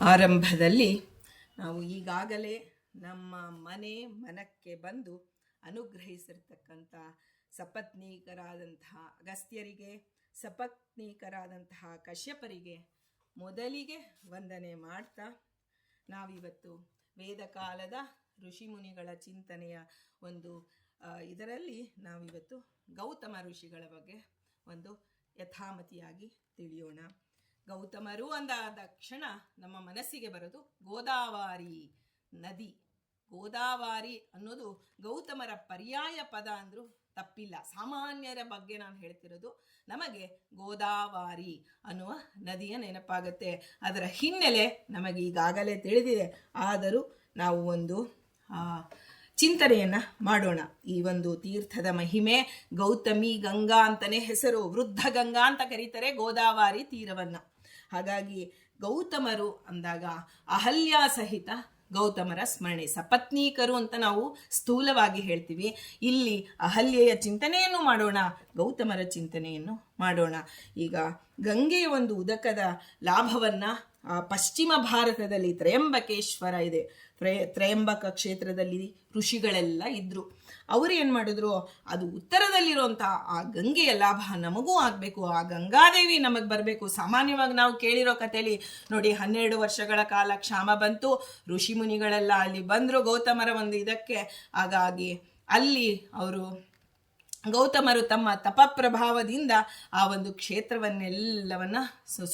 ಆರಂಭದಲ್ಲಿ ನಾವು ಈಗಾಗಲೇ ನಮ್ಮ ಮನೆ ಮನಕ್ಕೆ ಬಂದು ಅನುಗ್ರಹಿಸಿರ್ತಕ್ಕಂಥ ಸಪತ್ನೀಕರಾದಂತಹ ಅಗಸ್ತ್ಯರಿಗೆ, ಸಪತ್ನೀಕರಾದಂತಹ ಕಶ್ಯಪರಿಗೆ ಮೊದಲಿಗೆ ವಂದನೆ ಮಾಡ್ತಾ ನಾವಿವತ್ತು ವೇದಕಾಲದ ಋಷಿಮುನಿಗಳ ಚಿಂತನೆಯ ಒಂದು ಇದರಲ್ಲಿ ನಾವಿವತ್ತು ಗೌತಮ ಋಷಿಗಳ ಬಗ್ಗೆ ಒಂದು ಯಥಾಮತಿಯಾಗಿ ತಿಳಿಯೋಣ. ಗೌತಮರು ಅಂದಾದ ಕ್ಷಣ ನಮ್ಮ ಮನಸ್ಸಿಗೆ ಬರೋದು ಗೋದಾವರಿ ನದಿ. ಗೋದಾವರಿ ಅನ್ನೋದು ಗೌತಮರ ಪರ್ಯಾಯ ಪದ ಅಂದರೂ ತಪ್ಪಿಲ್ಲ. ಸಾಮಾನ್ಯರ ಬಗ್ಗೆ ನಾನು ಹೇಳ್ತಿರೋದು ನಮಗೆ ಗೋದಾವರಿ ಅನ್ನುವ ನದಿಯ ನೆನಪಾಗುತ್ತೆ. ಅದರ ಹಿನ್ನೆಲೆ ನಮಗೆ ಈಗಾಗಲೇ ತಿಳಿದಿದೆ. ಆದರೂ ನಾವು ಒಂದು ಚಿಂತನೆಯನ್ನ ಮಾಡೋಣ. ಈ ಒಂದು ತೀರ್ಥದ ಮಹಿಮೆ ಗೌತಮಿ ಗಂಗಾ ಅಂತಲೇ ಹೆಸರು. ವೃದ್ಧ ಗಂಗಾ ಅಂತ ಕರೀತಾರೆ ಗೋದಾವರಿ ತೀರವನ್ನ. ಹಾಗಾಗಿ ಗೌತಮರು ಅಂದಾಗ ಅಹಲ್ಯ ಸಹಿತ ಗೌತಮರ ಸ್ಮರಣೆ. ಸಪತ್ನೀಕರು ಅಂತ ನಾವು ಸ್ಥೂಲವಾಗಿ ಹೇಳ್ತೀವಿ. ಇಲ್ಲಿ ಅಹಲ್ಯೆಯ ಚಿಂತನೆಯನ್ನು ಮಾಡೋಣ, ಗೌತಮರ ಚಿಂತನೆಯನ್ನು ಮಾಡೋಣ. ಈಗ ಗಂಗೆಯ ಒಂದು ಉದಕದ ಲಾಭವನ್ನು ಪಶ್ಚಿಮ ಭಾರತದಲ್ಲಿ ತ್ರಯಂಬಕೇಶ್ವರ ಇದೆ. ತ್ರಯ ತ್ರಯಂಬಕ ಕ್ಷೇತ್ರದಲ್ಲಿ ಋಷಿಗಳೆಲ್ಲ ಇದ್ರು. ಅವರು ಏನು ಮಾಡಿದ್ರು? ಅದು ಉತ್ತರದಲ್ಲಿರುವಂಥ ಆ ಗಂಗೆಯ ಲಾಭ ನಮಗೂ ಆಗಬೇಕು. ಆ ಗಂಗಾದೇವಿ ನಮಗೆ ಬರಬೇಕು. ಸಾಮಾನ್ಯವಾಗಿ ನಾವು ಕೇಳಿರೋ ಕಥೆಯಲ್ಲಿ ನೋಡಿ, ಹನ್ನೆರಡು ವರ್ಷಗಳ ಕಾಲ ಕ್ಷಾಮ ಬಂತು. ಋಷಿ ಮುನಿಗಳೆಲ್ಲ ಅಲ್ಲಿ ಬಂದರು. ಗೌತಮರ ಒಂದು ಇದಕ್ಕೆ. ಹಾಗಾಗಿ ಅಲ್ಲಿ ಅವರು ಗೌತಮರು ತಮ್ಮ ತಪ ಪ್ರಭಾವದಿಂದ ಆ ಒಂದು ಕ್ಷೇತ್ರವನ್ನೆಲ್ಲವನ್ನ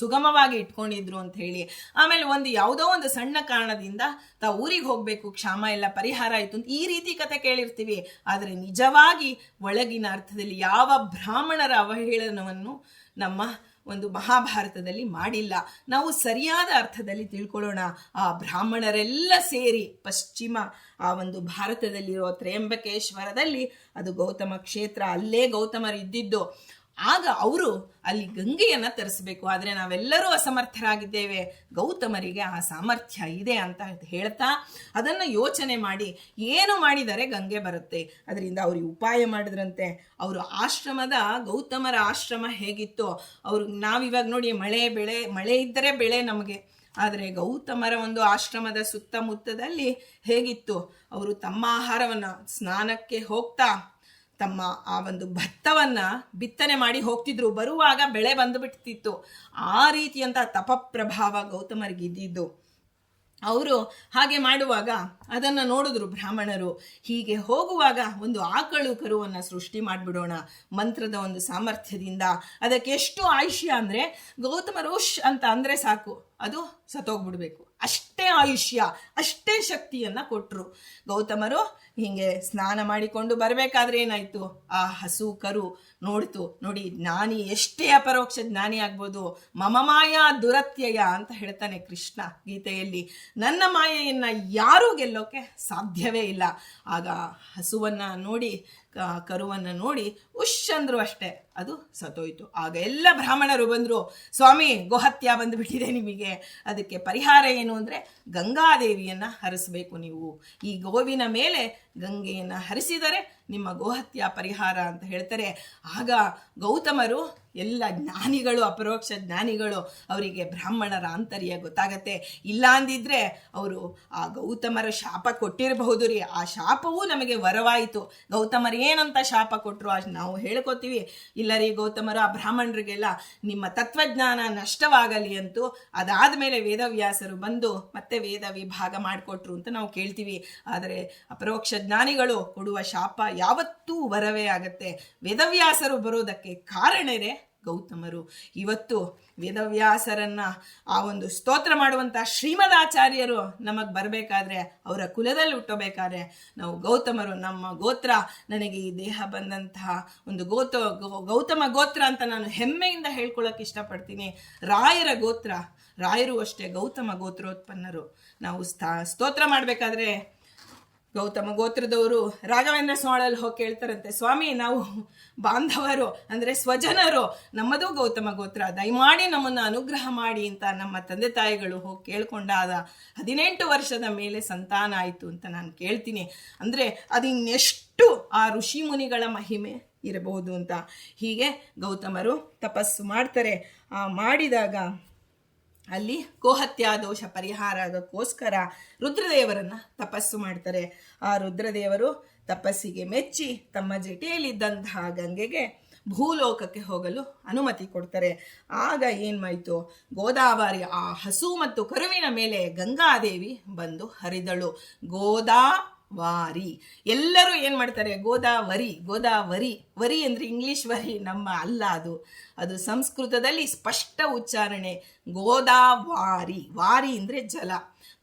ಸುಗಮವಾಗಿ ಇಟ್ಕೊಂಡಿದ್ರು ಅಂತ ಹೇಳಿ. ಆಮೇಲೆ ಒಂದು ಯಾವುದೋ ಒಂದು ಸಣ್ಣ ಕಾರಣದಿಂದ ತಾ ಊರಿಗೆ ಹೋಗ್ಬೇಕು, ಕ್ಷಾಮ ಎಲ್ಲ ಪರಿಹಾರ ಆಯ್ತು ಅಂತ ಈ ರೀತಿ ಕತೆ ಕೇಳಿರ್ತೀವಿ. ಆದರೆ ನಿಜವಾಗಿ ಒಳಗಿನ ಅರ್ಥದಲ್ಲಿ ಯಾವ ಬ್ರಾಹ್ಮಣರ ಅವಹೇಳನವನ್ನು ನಮ್ಮ ಒಂದು ಮಹಾಭಾರತದಲ್ಲಿ ಮಾಡಿಲ್ಲ. ನಾವು ಸರಿಯಾದ ಅರ್ಥದಲ್ಲಿ ತಿಳ್ಕೊಳ್ಳೋಣ. ಆ ಬ್ರಾಹ್ಮಣರೆಲ್ಲ ಸೇರಿ ಪಶ್ಚಿಮ, ಆ ಒಂದು ಭಾರತದಲ್ಲಿರೋ ತ್ರಯಂಬಕೇಶ್ವರದಲ್ಲಿ ಅದು ಗೌತಮ ಕ್ಷೇತ್ರ, ಅಲ್ಲೇ ಗೌತಮರು ಇದ್ದಿದ್ದು ಆಗ ಅವರು ಅಲ್ಲಿ ಗಂಗೆಯನ್ನ ತರಿಸಬೇಕು. ಆದರೆ ನಾವೆಲ್ಲರೂ ಅಸಮರ್ಥರಾಗಿದ್ದೇವೆ. ಗೌತಮರಿಗೆ ಆ ಸಾಮರ್ಥ್ಯ ಇದೆ ಅಂತ ಹೇಳ್ತಾ ಅದನ್ನು ಯೋಚನೆ ಮಾಡಿ ಏನು ಮಾಡಿದರೆ ಗಂಗೆ ಬರುತ್ತೆ. ಅದರಿಂದ ಅವ್ರಿಗೆ ಉಪಾಯ ಮಾಡಿದ್ರಂತೆ. ಅವರು ಆಶ್ರಮದ, ಗೌತಮರ ಆಶ್ರಮ ಹೇಗಿತ್ತು, ಅವ್ರು ನಾವಿವಾಗ ನೋಡಿ ಮಳೆ ಬೆಳೆ, ಮಳೆ ಇದ್ದರೆ ಬೆಳೆ ನಮಗೆ. ಆದರೆ ಗೌತಮರ ಒಂದು ಆಶ್ರಮದ ಸುತ್ತಮುತ್ತದಲ್ಲಿ ಹೇಗಿತ್ತು? ಅವರು ತಮ್ಮ ಆಹಾರವನ್ನು ಸ್ನಾನಕ್ಕೆ ಹೋಗ್ತಾ ತಮ್ಮ ಆ ಒಂದು ಭತ್ತವನ್ನ ಬಿತ್ತನೆ ಮಾಡಿ ಹೋಗ್ತಿದ್ರು. ಬರುವಾಗ ಬೆಳೆ ಬಂದು ಬಿಡ್ತಿತ್ತು ಆ ರೀತಿಯಂತ ತಪಪ್ರಭಾವ ಗೌತಮರಿಗಿದ್ದಿದ್ದು. ಅವರು ಹಾಗೆ ಮಾಡುವಾಗ ಅದನ್ನ ನೋಡಿದ್ರು ಬ್ರಾಹ್ಮಣರು. ಹೀಗೆ ಹೋಗುವಾಗ ಒಂದು ಆಕಳು ಕರುವನ್ನು ಸೃಷ್ಟಿ ಮಾಡಿಬಿಡೋಣ ಮಂತ್ರದ ಒಂದು ಸಾಮರ್ಥ್ಯದಿಂದ. ಅದಕ್ಕೆ ಎಷ್ಟು ಆಯುಷ್ಯ ಅಂದರೆ ಗೌತಮ ರೋಷ್ ಅಂತ ಅಂದರೆ ಸಾಕು. ಅದು ಸತ್ತೋಗ್ಬಿಡ್ಬೇಕು. ಅಷ್ಟೇ ಆಯುಷ್ಯ ಅಷ್ಟೇ ಶಕ್ತಿಯನ್ನ ಕೊಟ್ರು. ಗೌತಮರು ಹಿಂಗೆ ಸ್ನಾನ ಮಾಡಿಕೊಂಡು ಬರಬೇಕಾದ್ರೆ ಏನಾಯ್ತು? ಆ ಹಸು ಕರು ನೋಡ್ತು. ನೋಡಿ ಜ್ಞಾನಿ ಎಷ್ಟೇ ಅಪರೋಕ್ಷ ಜ್ಞಾನಿ ಆಗ್ಬೋದು, ಮಮ ಮಾಯಾ ದುರತ್ಯಯ ಅಂತ ಹೇಳ್ತಾನೆ ಕೃಷ್ಣ ಗೀತೆಯಲ್ಲಿ. ನನ್ನ ಮಾಯೆಯನ್ನು ಯಾರೂ ಗೆಲ್ಲೋಕೆ ಸಾಧ್ಯವೇ ಇಲ್ಲ. ಆಗ ಹಸುವನ್ನ ನೋಡಿ ಕರುವನ್ನು ನೋಡಿ ಉಶ್ ಅಂದ್ರು ಅಷ್ಟೇ. ಅದು ಸತೋಯ್ತು ಆಗ ಎಲ್ಲ ಬ್ರಾಹ್ಮಣರು ಬಂದರು, ಸ್ವಾಮಿ, ಗೋಹತ್ಯ ಬಂದುಬಿಟ್ಟಿದೆ ನಿಮಗೆ. ಅದಕ್ಕೆ ಪರಿಹಾರ ಏನು ಅಂದರೆ ಗಂಗಾದೇವಿಯನ್ನು ಹರಿಸಬೇಕು ನೀವು. ಈ ಗೋವಿನ ಮೇಲೆ ಗಂಗೆಯನ್ನು ಹರಿಸಿದರೆ ನಿಮ್ಮ ಗೋಹತ್ಯ ಪರಿಹಾರ ಅಂತ ಹೇಳ್ತಾರೆ. ಆಗ ಗೌತಮರು ಎಲ್ಲ ಜ್ಞಾನಿಗಳು, ಅಪರೋಕ್ಷ ಜ್ಞಾನಿಗಳು ಅವರಿಗೆ ಬ್ರಾಹ್ಮಣರ ಆಂತರ್ಯ ಗೊತ್ತಾಗತ್ತೆ. ಇಲ್ಲ ಅಂದಿದ್ರೆ ಅವರು ಆ ಗೌತಮರ ಶಾಪ ಕೊಟ್ಟಿರಬಹುದು ರೀ. ಆ ಶಾಪವೂ ನಮಗೆ ವರವಾಯಿತು. ಗೌತಮರು ಏನಂತ ಶಾಪ ಕೊಟ್ಟರು ನಾವು ಹೇಳ್ಕೊತೀವಿ. ಇಲ್ಲ ರೀ ಗೌತಮರು, ಆ ಬ್ರಾಹ್ಮಣರಿಗೆಲ್ಲ ನಿಮ್ಮ ತತ್ವಜ್ಞಾನ ನಷ್ಟವಾಗಲಿ ಅಂತೂ ಅದಾದ ಮೇಲೆ ವೇದವ್ಯಾಸರು ಬಂದು ಮತ್ತೆ ವೇದ ವಿಭಾಗ ಮಾಡಿಕೊಟ್ರು ಅಂತ ನಾವು ಕೇಳ್ತೀವಿ. ಆದರೆ ಅಪರೋಕ್ಷ ಜ್ಞಾನಿಗಳು ಕೊಡುವ ಶಾಪ ಯಾವತ್ತೂ ವರವೇ ಆಗತ್ತೆ. ವೇದವ್ಯಾಸರು ಬರೋದಕ್ಕೆ ಕಾರಣನೇ ಗೌತಮರು. ಇವತ್ತು ವೇದವ್ಯಾಸರನ್ನ ಆ ಒಂದು ಸ್ತೋತ್ರ ಮಾಡುವಂತ ಶ್ರೀಮದಾಚಾರ್ಯರು ನಮಗ್ ಬರಬೇಕಾದ್ರೆ ಅವರ ಕುಲದಲ್ಲಿ ಹುಟ್ಟಬೇಕಾದ್ರೆ ನಾವು ಗೌತಮರು, ನಮ್ಮ ಗೋತ್ರ, ನನಗೆ ಈ ದೇಹ ಬಂದಂತಹ ಒಂದು ಗೋತ ಗೌತಮ ಗೋತ್ರ ಅಂತ ನಾನು ಹೆಮ್ಮೆಯಿಂದ ಹೇಳ್ಕೊಳಕ್ ಇಷ್ಟಪಡ್ತೀನಿ. ರಾಯರ ಗೋತ್ರ, ರಾಯರು ಅಷ್ಟೇ ಗೌತಮ ಗೋತ್ರೋತ್ಪನ್ನರು. ನಾವು ಸ್ತೋತ್ರ ಮಾಡಬೇಕಾದ್ರೆ ಗೌತಮ ಗೋತ್ರದವರು ರಾಘವೇಂದ್ರ ಸ್ವಾಳಲ್ಲಿ ಹೋಗಿ ಕೇಳ್ತಾರಂತೆ, ಸ್ವಾಮಿ, ನಾವು ಬಾಂಧವರು, ಅಂದ್ರೆ ಸ್ವಜನರು, ನಮ್ಮದು ಗೌತಮ ಗೋತ್ರ. ದಯಮಾಡಿ ನಮ್ಮನ್ನು ಅನುಗ್ರಹ ಮಾಡಿ ಅಂತ ನಮ್ಮ ತಂದೆ ತಾಯಿಗಳು ಹೋಗಿ ಕೇಳ್ಕೊಂಡಾದ ಹದಿನೆಂಟು ವರ್ಷದ ಮೇಲೆ ಸಂತಾನ ಆಯಿತು ಅಂತ ನಾನು ಕೇಳ್ತೀನಿ. ಅಂದ್ರೆ ಅದು ಇನ್ನೆಷ್ಟು ಆ ಋಷಿ ಮುನಿಗಳ ಮಹಿಮೆ ಇರಬಹುದು ಅಂತ. ಹೀಗೆ ಗೌತಮರು ತಪಸ್ಸು ಮಾಡ್ತಾರೆ. ಮಾಡಿದಾಗ ಅಲ್ಲಿ ಗೋಹತ್ಯಾ ದೋಷ ಪರಿಹಾರ ಆಗೋಕ್ಕೋಸ್ಕರ ರುದ್ರದೇವರನ್ನ ತಪಸ್ಸು ಮಾಡ್ತಾರೆ. ಆ ರುದ್ರದೇವರು ತಪಸ್ಸಿಗೆ ಮೆಚ್ಚಿ ತಮ್ಮ ಜಟೆಯಲ್ಲಿದ್ದಂತಹ ಗಂಗೆಗೆ ಭೂಲೋಕಕ್ಕೆ ಹೋಗಲು ಅನುಮತಿ ಕೊಡ್ತಾರೆ. ಆಗ ಏನ್ಮಾಯ್ತು? ಗೋದಾವರಿ ಆ ಹಸು ಮತ್ತು ಕರುವಿನ ಮೇಲೆ ಗಂಗಾದೇವಿ ಬಂದು ಹರಿದಳು. ಗೋದಾವಾರಿ ಎಲ್ಲರೂ ಏನು ಮಾಡ್ತಾರೆ? ಗೋದಾವರಿ ಗೋದಾವರಿ. ವರಿ ಅಂದರೆ ಇಂಗ್ಲೀಷ್ ವರಿ, ನಮ್ಮ ಅಲ್ಲ ಅದು. ಅದು ಸಂಸ್ಕೃತದಲ್ಲಿ ಸ್ಪಷ್ಟ ಉಚ್ಚಾರಣೆ. ಗೋದಾವಾರಿ. ವಾರಿ ಅಂದರೆ ಜಲ.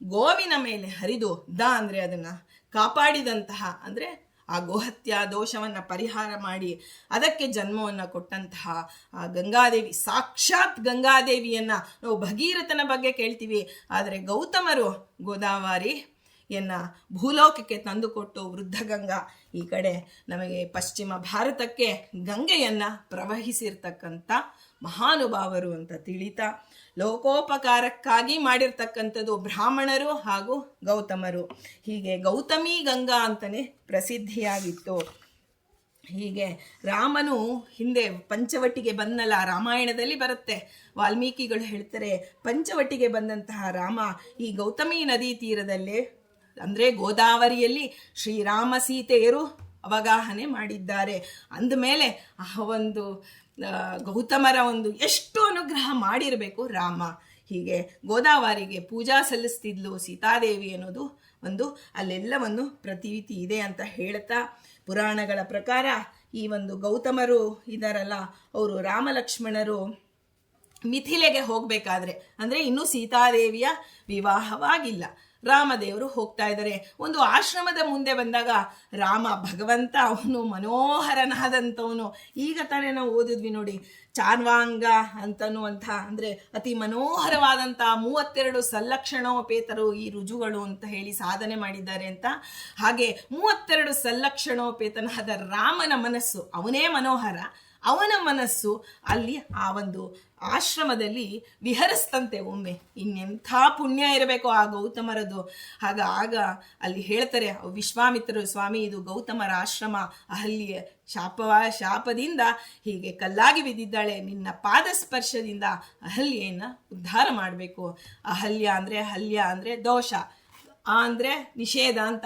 ಗೋವಿನ ಮೇಲೆ ಹರಿದು ದ ಅಂದರೆ ಅದನ್ನು ಕಾಪಾಡಿದಂತಹ ಅಂದರೆ ಆ ಗೋಹತ್ಯ ದೋಷವನ್ನು ಪರಿಹಾರ ಮಾಡಿ ಅದಕ್ಕೆ ಜನ್ಮವನ್ನು ಕೊಟ್ಟಂತಹ ಆ ಗಂಗಾದೇವಿ. ಸಾಕ್ಷಾತ್ ಗಂಗಾದೇವಿಯನ್ನು ನಾವು ಭಗೀರಥನ ಬಗ್ಗೆ ಕೇಳ್ತೀವಿ. ಆದರೆ ಗೌತಮರು ಗೋದಾವರಿ ಎನ್ನ ಭೂಲೋಕಕ್ಕೆ ತಂದುಕೊಟ್ಟು ವೃದ್ಧ ಗಂಗಾ ಈ ಕಡೆ ನಮಗೆ ಪಶ್ಚಿಮ ಭಾರತಕ್ಕೆ ಗಂಗೆಯನ್ನ ಪ್ರವಹಿಸಿರ್ತಕ್ಕಂಥ ಮಹಾನುಭಾವರು ಅಂತ ತಿಳಿತಾ, ಲೋಕೋಪಕಾರಕ್ಕಾಗಿ ಮಾಡಿರ್ತಕ್ಕಂಥದ್ದು ಬ್ರಾಹ್ಮಣರು ಹಾಗೂ ಗೌತಮರು. ಹೀಗೆ ಗೌತಮಿ ಗಂಗಾ ಅಂತಲೇ ಪ್ರಸಿದ್ಧಿಯಾಗಿತ್ತು. ಹೀಗೆ ರಾಮನು ಹಿಂದೆ ಪಂಚವಟಿಗೆ ಬಂದಲ್ಲ ರಾಮಾಯಣದಲ್ಲಿ ಬರುತ್ತೆ. ವಾಲ್ಮೀಕಿಗಳು ಹೇಳ್ತಾರೆ, ಪಂಚವಟಿಗೆ ಬಂದಂತಹ ರಾಮ ಈ ಗೌತಮಿ ನದಿ ತೀರದಲ್ಲೇ ಅಂದರೆ ಗೋದಾವರಿಯಲ್ಲಿ ಶ್ರೀರಾಮ ಸೀತೆಯರು ಅವಗಾಹನೆ ಮಾಡಿದ್ದಾರೆ. ಅಂದಮೇಲೆ ಆ ಒಂದು ಗೌತಮರ ಒಂದು ಎಷ್ಟು ಅನುಗ್ರಹ ಮಾಡಿರಬೇಕು ರಾಮ. ಹೀಗೆ ಗೋದಾವರಿಗೆ ಪೂಜಾ ಸಲ್ಲಿಸ್ತಿದ್ಲು ಸೀತಾದೇವಿ ಅನ್ನೋದು ಒಂದು ಅಲ್ಲೆಲ್ಲವನ್ನು ಪ್ರತೀತಿ ಇದೆ ಅಂತ ಹೇಳ್ತಾ ಪುರಾಣಗಳ ಪ್ರಕಾರ ಈ ಒಂದು ಗೌತಮರು ಇದಾರಲ್ಲ, ಅವರು ರಾಮಲಕ್ಷ್ಮಣರು ಮಿಥಿಲೆಗೆ ಹೋಗಬೇಕಾದ್ರೆ, ಅಂದರೆ ಇನ್ನೂ ಸೀತಾದೇವಿಯ ವಿವಾಹವಾಗಿಲ್ಲ. ರಾಮದೇವರು ಹೋಗ್ತಾ ಇದ್ದಾರೆ. ಒಂದು ಆಶ್ರಮದ ಮುಂದೆ ಬಂದಾಗ ರಾಮ ಭಗವಂತ ಅವನು ಮನೋಹರನಾದಂಥವನು. ಈಗ ತಾನೇ ನಾವು ಓದಿದ್ವಿ ನೋಡಿ, ಚಾರ್ವಾಂಗ ಅಂತನ್ನುವಂಥ, ಅಂದರೆ ಅತಿ ಮನೋಹರವಾದಂಥ ಮೂವತ್ತೆರಡು ಸಲ್ಲಕ್ಷಣೋಪೇತರು ಈ ರುಜುಗಳು ಅಂತ ಹೇಳಿ ಸಾಧನೆ ಮಾಡಿದ್ದಾರೆ ಅಂತ. ಹಾಗೆ ಮೂವತ್ತೆರಡು ಸಲ್ಲಕ್ಷಣೋಪೇತನಾದ ರಾಮನ ಮನಸ್ಸು, ಅವನೇ ಮನೋಹರ, ಅವನ ಮನಸ್ಸು ಅಲ್ಲಿ ಆ ಒಂದು ಆಶ್ರಮದಲ್ಲಿ ವಿಹರಿಸ್ತಂತೆ ಒಮ್ಮೆ. ಇನ್ನೆಂಥ ಪುಣ್ಯ ಇರಬೇಕು ಆ ಗೌತಮರದು. ಆಗ ಆಗ ಅಲ್ಲಿ ಹೇಳ್ತಾರೆ ವಿಶ್ವಾಮಿತ್ರರು, ಸ್ವಾಮಿ, ಇದು ಗೌತಮರ ಆಶ್ರಮ. ಅಹಲ್ಯ ಶಾಪವ, ಶಾಪದಿಂದ ಹೀಗೆ ಕಲ್ಲಾಗಿ ಬಿದ್ದಿದ್ದಾಳೆ. ನಿನ್ನ ಪಾದ ಸ್ಪರ್ಶದಿಂದ ಅಹಲ್ಯೆಯನ್ನ ಉದ್ಧಾರ ಮಾಡಬೇಕು. ಅಹಲ್ಯ ಅಂದ್ರೆ ಹಲ್ಯ ಅಂದ್ರೆ ದೋಷ. ಆ ಅಂದ್ರೆ ನಿಷೇಧ ಅಂತ.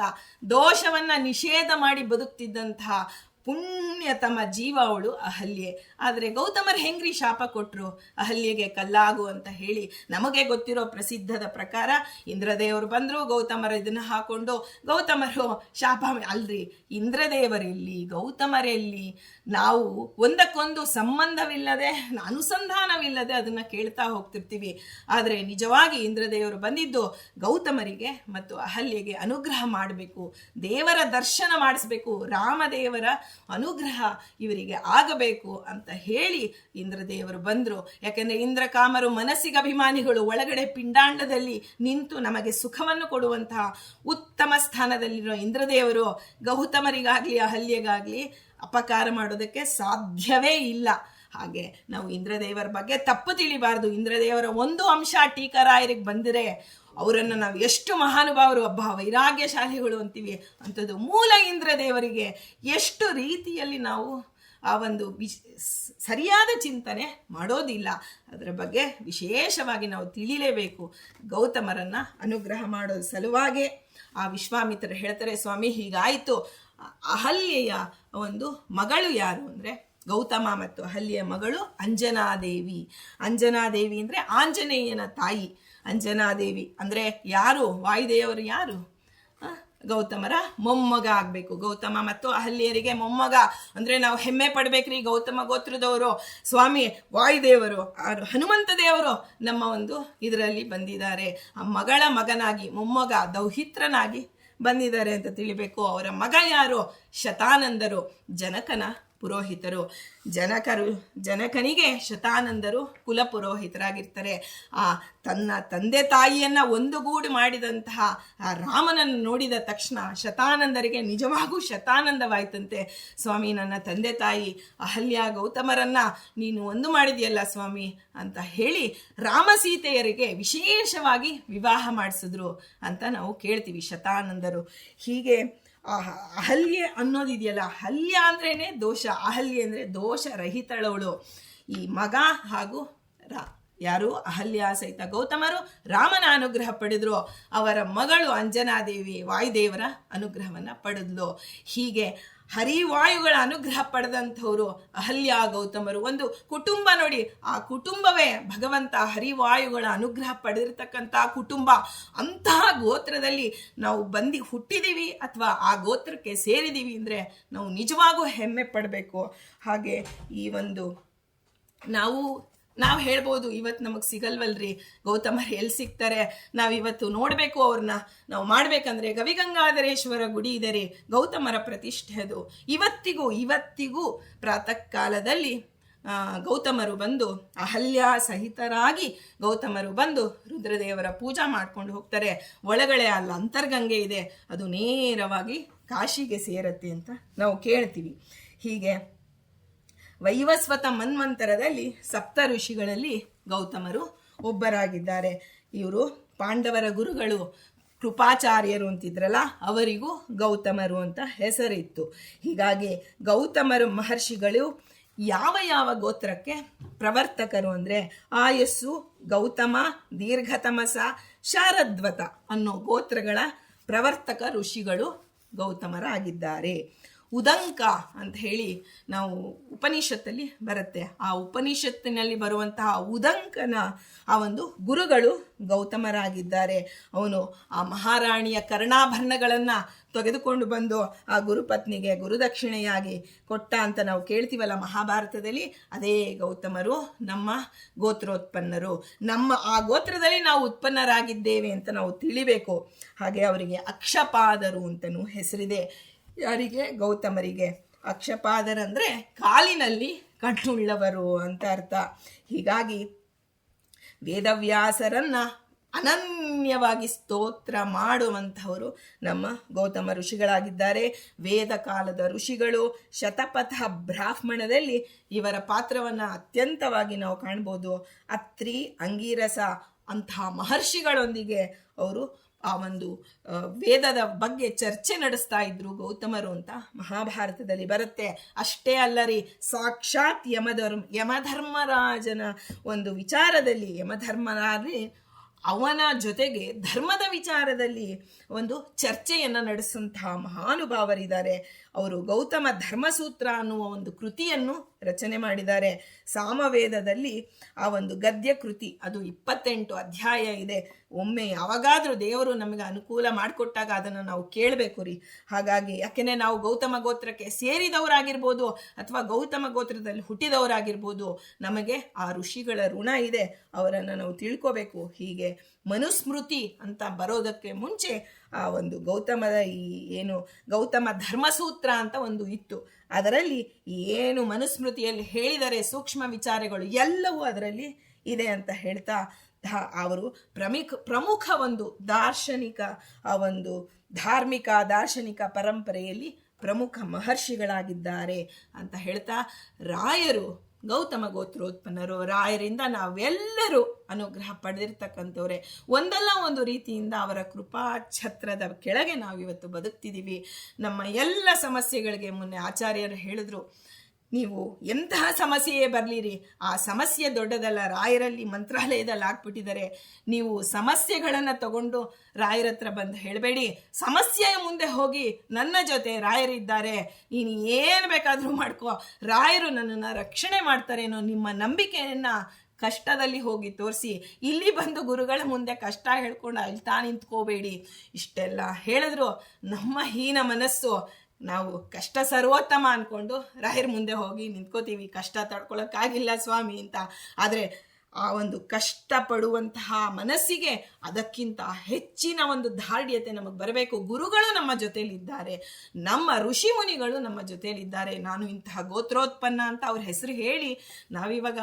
ದೋಷವನ್ನ ನಿಷೇಧ ಮಾಡಿ ಬದುಕ್ತಿದ್ದಂತಹ ಪುಣ್ಯತಮ ಜೀವ ಅವಳು ಅಹಲ್ಯೆ. ಆದರೆ ಗೌತಮರು ಹೆಂಗ್ರಿ ಶಾಪ ಕೊಟ್ಟರು ಅಹಲ್ಯೆಗೆ ಕಲ್ಲಾಗು ಅಂತ ಹೇಳಿ ನಮಗೆ ಗೊತ್ತಿರೋ ಪ್ರಸಿದ್ಧದ ಪ್ರಕಾರ ಇಂದ್ರದೇವರು ಬಂದರು, ಗೌತಮರ ಇದನ್ನು ಹಾಕೊಂಡು, ಗೌತಮರು ಶಾಪ, ಅಲ್ರಿ, ಇಂದ್ರದೇವರೆಲ್ಲಿ, ಗೌತಮರೆಲ್ಲಿ ನಾವು ಒಂದಕ್ಕೊಂದು ಸಂಬಂಧವಿಲ್ಲದೆ ಅನುಸಂಧಾನವಿಲ್ಲದೆ ಅದನ್ನು ಕೇಳ್ತಾ ಹೋಗ್ತಿರ್ತೀವಿ. ಆದರೆ ನಿಜವಾಗಿ ಇಂದ್ರದೇವರು ಬಂದಿದ್ದು ಗೌತಮರಿಗೆ ಮತ್ತು ಅಹಲ್ಯೆಗೆ ಅನುಗ್ರಹ ಮಾಡಬೇಕು. ದೇವರ ದರ್ಶನ ಮಾಡಿಸ್ಬೇಕು. ರಾಮದೇವರ ಅನುಗ್ರಹ ಇವರಿಗೆ ಆಗಬೇಕು ಅಂತ ಹೇಳಿ ಇಂದ್ರದೇವರು ಬಂದರು. ಯಾಕೆಂದರೆ ಇಂದ್ರಕಾಮರು ಮನಸ್ಸಿಗೆ ಅಭಿಮಾನಿಗಳು ಒಳಗಡೆ ಪಿಂಡಾಂಡದಲ್ಲಿ ನಿಂತು ನಮಗೆ ಸುಖವನ್ನು ಕೊಡುವಂತಹ ಉತ್ತಮ ಸ್ಥಾನದಲ್ಲಿರೋ ಇಂದ್ರದೇವರು ಗೌತಮರಿಗಾಗಲಿ, ಅಹಲ್ಯೆಗಾಗ್ಲಿ ಅಪಕಾರ ಮಾಡೋದಕ್ಕೆ ಸಾಧ್ಯವೇ ಇಲ್ಲ. ಹಾಗೆ ನಾವು ಇಂದ್ರದೇವರ ಬಗ್ಗೆ ತಪ್ಪು ತಿಳಿಬಾರ್ದು. ಇಂದ್ರದೇವರ ಒಂದು ಅಂಶ ಟೀಕರಾಯರಿಗೆ ಬಂದರೆ ಅವರನ್ನು ನಾವು ಎಷ್ಟು ಮಹಾನುಭಾವರು, ಒಬ್ಬ ವೈರಾಗ್ಯಶಾಲಿಗಳು ಅಂತೀವಿ, ಅಂಥದ್ದು ಮೂಲ ಇಂದ್ರದೇವರಿಗೆ ಎಷ್ಟು ರೀತಿಯಲ್ಲಿ ನಾವು ಆ ಒಂದು ಸರಿಯಾದ ಚಿಂತನೆ ಮಾಡೋದಿಲ್ಲ. ಅದರ ಬಗ್ಗೆ ವಿಶೇಷವಾಗಿ ನಾವು ತಿಳಿಲೇಬೇಕು. ಗೌತಮರನ್ನು ಅನುಗ್ರಹ ಮಾಡೋ ಸಲುವಾಗಿ. ಆ ವಿಶ್ವಾಮಿತ್ರರು ಹೇಳ್ತಾರೆ, ಸ್ವಾಮಿ, ಹೀಗಾಯಿತು. ಅಹಲ್ಯೆಯ ಒಂದು ಮಗಳು ಯಾರು ಅಂದರೆ ಗೌತಮ ಮತ್ತು ಅಹಲ್ಯೆಯ ಮಗಳು ಅಂಜನಾದೇವಿ. ಅಂಜನಾದೇವಿ ಅಂದರೆ ಆಂಜನೇಯನ ತಾಯಿ. ಅಂಜನಾದೇವಿ ಅಂದರೆ ಯಾರು? ವಾಯುದೇವರು ಯಾರು? ಗೌತಮರ ಮೊಮ್ಮಗ ಆಗಬೇಕು. ಗೌತಮ ಮತ್ತು ಅಹಲ್ಯರಿಗೆ ಮೊಮ್ಮಗ ಅಂದರೆ ನಾವು ಹೆಮ್ಮೆ ಪಡಬೇಕ್ರಿ ಗೌತಮ ಗೋತ್ರದವರು. ಸ್ವಾಮಿ ವಾಯುದೇವರು ಹನುಮಂತ ದೇವರು ನಮ್ಮ ಒಂದು ಇದರಲ್ಲಿ ಬಂದಿದ್ದಾರೆ. ಆ ಮಗಳ ಮಗನಾಗಿ, ಮೊಮ್ಮಗ ದೌಹಿತ್ರನಾಗಿ ಬಂದಿದ್ದಾರೆ ಅಂತ ತಿಳಿಬೇಕು. ಅವರ ಮಗ ಯಾರು? ಶತಾನಂದರು. ಜನಕನ ಪುರೋಹಿತರು. ಜನಕರು, ಜನಕನಿಗೆ ಶತಾನಂದರು ಕುಲ ಪುರೋಹಿತರಾಗಿರ್ತಾರೆ. ಆ ತನ್ನ ತಂದೆ ತಾಯಿಯನ್ನ ಒಂದುಗೂಡು ಮಾಡಿದಂತಹ ಆ ರಾಮನನ್ನು ನೋಡಿದ ತಕ್ಷಣ ಶತಾನಂದರಿಗೆ ನಿಜವಾಗೂ ಶತಾನಂದವಾಯ್ತಂತೆ. ಸ್ವಾಮಿ, ನನ್ನ ತಂದೆ ತಾಯಿ ಅಹಲ್ಯ ಗೌತಮರನ್ನ ನೀನು ಒಂದು ಮಾಡಿದೆಯಲ್ಲ ಸ್ವಾಮಿ ಅಂತ ಹೇಳಿ ರಾಮ ಸೀತೆಯರಿಗೆ ವಿಶೇಷವಾಗಿ ವಿವಾಹ ಮಾಡಿಸಿದ್ರು ಅಂತ ನಾವು ಕೇಳ್ತೀವಿ ಶತಾನಂದರು. ಹೀಗೆ ಅಹಲ್ಯೆ ಅನ್ನೋದಿದೆಯಲ್ಲ ಅಹಲ್ಯ ಅಂದ್ರೇನೆ ದೋಷ, ಅಹಲ್ಯ ಅಂದರೆ ದೋಷ ರಹಿತಳವಳು ಈ ಮಗ ಹಾಗೂ ರಾ, ಯಾರು? ಅಹಲ್ಯ ಸಹಿತ ಗೌತಮರು ರಾಮನ ಅನುಗ್ರಹ ಪಡೆದ್ರು. ಅವರ ಮಗಳು ಅಂಜನಾದೇವಿ ವಾಯುದೇವರ ಅನುಗ್ರಹವನ್ನು ಪಡೆದ್ಲು. ಹೀಗೆ ಹರಿವಾಯುಗಳ ಅನುಗ್ರಹ ಪಡೆದಂಥವರು ಅಹಲ್ಯ ಗೌತಮರು. ಒಂದು ಕುಟುಂಬ ನೋಡಿ, ಆ ಕುಟುಂಬವೇ ಭಗವಂತ ಹರಿವಾಯುಗಳ ಅನುಗ್ರಹ ಪಡೆದಿರ್ತಕ್ಕಂಥ ಕುಟುಂಬ. ಅಂತಹ ಗೋತ್ರದಲ್ಲಿ ನಾವು ಬಂದು ಹುಟ್ಟಿದೀವಿ ಅಥವಾ ಆ ಗೋತ್ರಕ್ಕೆ ಸೇರಿದೀವಿ ಅಂದರೆ ನಾವು ನಿಜವಾಗೂ ಹೆಮ್ಮೆ ಪಡಬೇಕು. ಹಾಗೆ ಈ ಒಂದು ನಾವು ನಾವು ಹೇಳ್ಬೋದು, ಇವತ್ತು ನಮಗೆ ಸಿಗಲ್ವಲ್ರಿ. ಗೌತಮರು ಎಲ್ಲಿ ಸಿಗ್ತಾರೆ? ನಾವು ಇವತ್ತು ನೋಡಬೇಕು ಅವ್ರನ್ನ ನಾವು ಮಾಡಬೇಕಂದ್ರೆ ಗವಿಗಂಗಾಧರೇಶ್ವರ ಗುಡಿ ಇದೆ ರೀ. ಗೌತಮರ ಪ್ರತಿಷ್ಠೆ ಅದು. ಇವತ್ತಿಗೂ ಇವತ್ತಿಗೂ ಪ್ರಾತಃ ಕಾಲದಲ್ಲಿ ಗೌತಮರು ಬಂದು ಅಹಲ್ಯ ಸಹಿತರಾಗಿ ಗೌತಮರು ಬಂದು ರುದ್ರದೇವರ ಪೂಜಾ ಮಾಡ್ಕೊಂಡು ಹೋಗ್ತಾರೆ. ಒಳಗಡೆ ಅಲ್ಲಿ ಅಂತರ್ಗಂಗೆ ಇದೆ. ಅದು ನೇರವಾಗಿ ಕಾಶಿಗೆ ಸೇರತ್ತೆ ಅಂತ ನಾವು ಕೇಳ್ತೀವಿ. ಹೀಗೆ ವೈವಸ್ವತ ಮನ್ವಂತರದಲ್ಲಿ ಸಪ್ತ ಋಷಿಗಳಲ್ಲಿ ಗೌತಮರು ಒಬ್ಬರಾಗಿದ್ದಾರೆ. ಇವರು ಪಾಂಡವರ ಗುರುಗಳು, ಕೃಪಾಚಾರ್ಯರು ಅಂತಿದ್ರಲ್ಲ, ಅವರಿಗೂ ಗೌತಮರು ಅಂತ ಹೆಸರಿತ್ತು. ಹೀಗಾಗಿ ಗೌತಮರು ಮಹರ್ಷಿಗಳು ಯಾವ ಯಾವ ಗೋತ್ರಕ್ಕೆ ಪ್ರವರ್ತಕರು ಅಂದರೆ ಆಯಸ್ಸು, ಗೌತಮ, ದೀರ್ಘತಮಸ, ಶಾರದ್ವತ ಅನ್ನೋ ಗೋತ್ರಗಳ ಪ್ರವರ್ತಕ ಋಷಿಗಳು ಗೌತಮರಾಗಿದ್ದಾರೆ. ಉದಂಕ ಅಂತ ಹೇಳಿ ನಾವು ಉಪನಿಷತ್ತಲ್ಲಿ ಬರುತ್ತೆ. ಆ ಉಪನಿಷತ್ತಿನಲ್ಲಿ ಬರುವಂತಹ ಉದಂಕನ ಆ ಒಂದು ಗುರುಗಳು ಗೌತಮರಾಗಿದ್ದಾರೆ. ಅವನು ಆ ಮಹಾರಾಣಿಯ ಕರ್ಣಾಭರಣಗಳನ್ನು ತೆಗೆದುಕೊಂಡು ಬಂದು ಆ ಗುರುಪತ್ನಿಗೆ ಗುರುದಕ್ಷಿಣೆಯಾಗಿ ಕೊಟ್ಟ ಅಂತ ನಾವು ಕೇಳ್ತೀವಲ್ಲ ಮಹಾಭಾರತದಲ್ಲಿ, ಅದೇ ಗೌತಮರು ನಮ್ಮ ಗೋತ್ರೋತ್ಪನ್ನರು. ನಮ್ಮ ಆ ಗೋತ್ರದಲ್ಲಿ ನಾವು ಉತ್ಪನ್ನರಾಗಿದ್ದೇವೆ ಅಂತ ನಾವು ತಿಳಿಬೇಕು. ಹಾಗೆ ಅವರಿಗೆ ಅಕ್ಷಪಾದರು ಅಂತಲೂ ಹೆಸರಿದೆ. ಯಾರಿಗೆ? ಗೌತಮರಿಗೆ. ಅಕ್ಷಪಾದರಂದ್ರೆ ಕಾಲಿನಲ್ಲಿ ಕಣ್ಣುಳ್ಳವರು ಅಂತ ಅರ್ಥ. ಹೀಗಾಗಿ ವೇದವ್ಯಾಸರನ್ನ ಅನನ್ಯವಾಗಿ ಸ್ತೋತ್ರ ಮಾಡುವಂಥವರು ನಮ್ಮ ಗೌತಮ ಋಷಿಗಳಾಗಿದ್ದಾರೆ. ವೇದ ಕಾಲದ ಋಷಿಗಳು, ಶತಪಥ ಬ್ರಾಹ್ಮಣದಲ್ಲಿ ಇವರ ಪಾತ್ರವನ್ನು ಅತ್ಯಂತವಾಗಿ ನಾವು ಕಾಣ್ಬೋದು. ಅತ್ರಿ, ಅಂಗೀರಸ ಅಂತಹ ಮಹರ್ಷಿಗಳೊಂದಿಗೆ ಅವರು ಆ ಒಂದು ವೇದದ ಬಗ್ಗೆ ಚರ್ಚೆ ನಡೆಸ್ತಾ ಇದ್ರು ಗೌತಮರು ಅಂತ ಮಹಾಭಾರತದಲ್ಲಿ ಬರುತ್ತೆ. ಅಷ್ಟೇ ಅಲ್ಲರಿ, ಸಾಕ್ಷಾತ್ ಯಮಧರ್ಮ, ಯಮಧರ್ಮರಾಜನ ಒಂದು ವಿಚಾರದಲ್ಲಿ ಯಮಧರ್ಮರಾಜ ಅವನ ಜೊತೆಗೆ ಧರ್ಮದ ವಿಚಾರದಲ್ಲಿ ಒಂದು ಚರ್ಚೆಯನ್ನು ನಡೆಸುವಂತಹ ಮಹಾನುಭಾವರಿದ್ದಾರೆ. ಅವರು ಗೌತಮ ಧರ್ಮಸೂತ್ರ ಅನ್ನುವ ಒಂದು ಕೃತಿಯನ್ನು ರಚನೆ ಮಾಡಿದ್ದಾರೆ. ಸಾಮವೇದದಲ್ಲಿ ಆ ಒಂದು ಗದ್ಯ ಕೃತಿ, ಅದು ಇಪ್ಪತ್ತೆಂಟು ಅಧ್ಯಾಯ ಇದೆ. ಒಮ್ಮೆ ಯಾವಾಗಾದರೂ ದೇವರು ನಮಗೆ ಅನುಕೂಲ ಮಾಡಿಕೊಟ್ಟಾಗ ಅದನ್ನು ನಾವು ಕೇಳಬೇಕು ರೀ. ಹಾಗಾಗಿ ಯಾಕೆಂದರೆ ನಾವು ಗೌತಮ ಗೋತ್ರಕ್ಕೆ ಸೇರಿದವರಾಗಿರ್ಬೋದು ಅಥವಾ ಗೌತಮ ಗೋತ್ರದಲ್ಲಿ ಹುಟ್ಟಿದವರಾಗಿರ್ಬೋದು, ನಮಗೆ ಆ ಋಷಿಗಳ ಋಣ ಇದೆ. ಅವರನ್ನು ನಾವು ತಿಳ್ಕೋಬೇಕು. ಹೀಗೆ ಮನುಸ್ಮೃತಿ ಅಂತ ಬರೋದಕ್ಕೆ ಮುಂಚೆ ಆ ಒಂದು ಗೌತಮದ ಈ ಏನು ಗೌತಮ ಧರ್ಮಸೂತ್ರ ಅಂತ ಒಂದು ಇತ್ತು. ಅದರಲ್ಲಿ ಏನು ಮನುಸ್ಮೃತಿಯಲ್ಲಿ ಹೇಳಿದರೆ ಸೂಕ್ಷ್ಮ ವಿಚಾರಗಳು ಎಲ್ಲವೂ ಅದರಲ್ಲಿ ಇದೆ ಅಂತ ಹೇಳ್ತಾ ಅವರು ಪ್ರಮುಖ ಪ್ರಮುಖ ಒಂದು ದಾರ್ಶನಿಕ, ಆ ಒಂದು ಧಾರ್ಮಿಕ, ದಾರ್ಶನಿಕ ಪರಂಪರೆಯಲ್ಲಿ ಪ್ರಮುಖ ಮಹರ್ಷಿಗಳಾಗಿದ್ದಾರೆ ಅಂತ ಹೇಳ್ತಾ ರಾಯರು ಗೌತಮ ಗೋತ್ರೋತ್ಪನ್ನರು, ರಾಯರಿಂದ ನಾವೆಲ್ಲರೂ ಅನುಗ್ರಹ ಪಡೆದಿರ್ತಕ್ಕಂಥವ್ರೆ. ಒಂದಲ್ಲ ಒಂದು ರೀತಿಯಿಂದ ಅವರ ಕೃಪಾ ಛತ್ರದ ಕೆಳಗೆ ನಾವಿವತ್ತು ಬದುಕ್ತಿದ್ದೀವಿ. ನಮ್ಮ ಎಲ್ಲ ಸಮಸ್ಯೆಗಳಿಗೆ ಮೊನ್ನೆ ಆಚಾರ್ಯರು ಹೇಳಿದ್ರು ನೀವು ಎಂತಹ ಸಮಸ್ಯೆಯೇ ಬರಲಿರಿ, ಆ ಸಮಸ್ಯೆ ದೊಡ್ಡದಲ್ಲ, ರಾಯರಲ್ಲಿ ಮಂತ್ರಾಲಯದಲ್ಲಿ ಹಾಕ್ಬಿಟ್ಟಿದ್ದಾರೆ. ನೀವು ಸಮಸ್ಯೆಗಳನ್ನು ತಗೊಂಡು ರಾಯರ ಹತ್ರ ಬಂದು ಹೇಳಬೇಡಿ. ಸಮಸ್ಯೆಯ ಮುಂದೆ ಹೋಗಿ ನನ್ನ ಜೊತೆ ರಾಯರಿದ್ದಾರೆ. ನೀನು ಏನು ಬೇಕಾದರೂ ಮಾಡ್ಕೋ. ರಾಯರು ನನ್ನನ್ನು ರಕ್ಷಣೆ ಮಾಡ್ತಾರೇನೋ ನಿಮ್ಮ ನಂಬಿಕೆಯನ್ನು ಕಷ್ಟದಲ್ಲಿ ಹೋಗಿ ತೋರಿಸಿ. ಇಲ್ಲಿ ಬಂದು ಗುರುಗಳ ಮುಂದೆ ಕಷ್ಟ ಹೇಳ್ಕೊಂಡು ಅಲ್ತಾ ನಿಂತ್ಕೋಬೇಡಿ. ಇಷ್ಟೆಲ್ಲ ಹೇಳಿದ್ರು ನಮ್ಮ ಹೀನ ಮನಸ್ಸು. ನಾವು ಕಷ್ಟ ಸರ್ವೋತ್ತಮ ಅನ್ಕೊಂಡು ರಾಯರ ಮುಂದೆ ಹೋಗಿ ನಿಂತ್ಕೋತೀವಿ. ಕಷ್ಟ ತಡ್ಕೊಳಕ್ಕಾಗಿಲ್ಲ ಸ್ವಾಮಿ ಅಂತ. ಆದರೆ ಆ ಒಂದು ಕಷ್ಟಪಡುವಂತಹ ಮನಸ್ಸಿಗೆ ಅದಕ್ಕಿಂತ ಹೆಚ್ಚಿನ ಒಂದು ದಾರ್ಢ್ಯತೆ ನಮಗೆ ಬರಬೇಕು. ಗುರುಗಳು ನಮ್ಮ ಜೊತೆಯಲ್ಲಿದ್ದಾರೆ ನಮ್ಮ ಋಷಿ ಮುನಿಗಳು ನಮ್ಮ ಜೊತೆಯಲ್ಲಿದ್ದಾರೆ ನಾನು ಇಂತಹ ಗೋತ್ರೋತ್ಪನ್ನ ಅಂತ ಅವ್ರ ಹೆಸರು ಹೇಳಿ ನಾವಿವಾಗ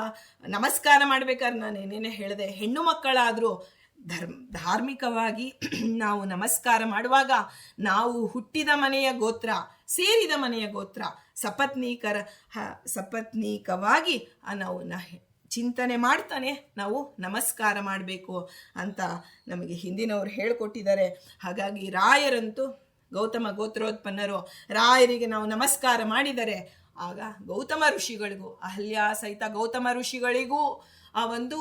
ನಮಸ್ಕಾರ ಮಾಡ್ಬೇಕಾದ್ರೆ ನಾನು ಏನೇನೇ ಹೇಳಿದೆ. ಹೆಣ್ಣು ಮಕ್ಕಳಾದರೂ ಧರ್ಮ, ಧಾರ್ಮಿಕವಾಗಿ ನಾವು ನಮಸ್ಕಾರ ಮಾಡುವಾಗ ನಾವು ಹುಟ್ಟಿದ ಮನೆಯ ಗೋತ್ರ, ಸೇರಿದ ಮನೆಯ ಗೋತ್ರ, ಸಪತ್ನೀಕರ ಸಪತ್ನೀಕವಾಗಿ ನಾವು ನ ಚಿಂತನೆ ಮಾಡ್ತಾನೆ, ನಾವು ನಮಸ್ಕಾರ ಮಾಡಬೇಕು ಅಂತ ನಮಗೆ ಹಿಂದಿನವರು ಹೇಳಿಕೊಟ್ಟಿದ್ದಾರೆ. ಹಾಗಾಗಿ ರಾಯರಂತೂ ಗೌತಮ ಗೋತ್ರೋತ್ಪನ್ನರು ರಾಯರಿಗೆ ನಾವು ನಮಸ್ಕಾರ ಮಾಡಿದರೆ, ಆಗ ಗೌತಮ ಋಷಿಗಳಿಗೂ, ಅಹಲ್ಯ ಸಹಿತ ಗೌತಮ ಋಷಿಗಳಿಗೂ ಆ ಒಂದು